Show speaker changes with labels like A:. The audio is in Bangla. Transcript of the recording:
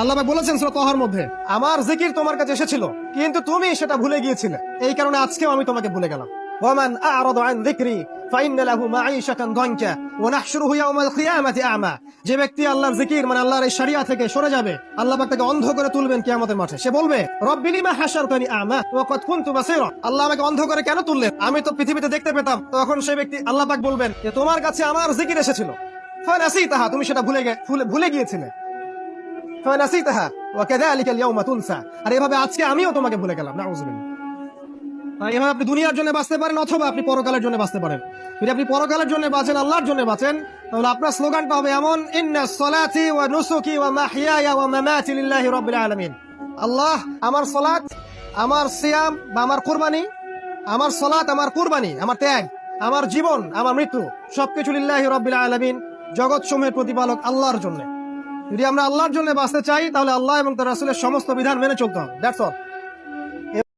A: আল্লাহ বলেছেন মধ্যে, আমার জিকির তোমার কাছে এসেছিল, কিন্তু তুমি সেটা ভুলে গিয়েছিলে। এই কারণে আজকেও আমি তোমাকে ভুলে গেলাম। যে ব্যক্তি আল্লাহর জিকির মানে আল্লাহর এই থেকে সরে যাবে, আল্লাহ তাকে অন্ধ করে তুলবেন কিয়ামতের মাঠে। সে বলবে আল্লাহ আমাকে অন্ধ করে কেন তুললেন? আমি তো পৃথিবীতে দেখতে পেতাম, তখন সেই ব্যক্তি আল্লাহ বলবেন যে, তোমার কাছে আমার জিকির এসেছিল। তুমি সেটা ভুলে- ভুলে গিয়েছিলে। আজকে আমিও তোমাকে আপনি দুনিয়ার জন্য বাঁচতে পারেন অথবা আপনি পরকালের জন্য বাঁচতে পারেন। যদি পরকালের জন্য বাঁচেন, আল্লাহর জন্য আপনার স্লোগানটা হবে আল্লাহ আমার সলাত আমার বা আমার কুরবানি, আমার সলাত আমার কুরবানি, আমার ত্যাগ, আমার জীবন, আমার মৃত্যু, সবকিছু লিল্লাহি রাব্বিল আলামিন প্রতিপালক আল্লাহর জন্য। যদি আমরা আল্লাহর জন্য বাঁচতে চাই, তাহলে আল্লাহ এবং তার রাসুলের সমস্ত বিধান মেনে চলতে হবে। That's all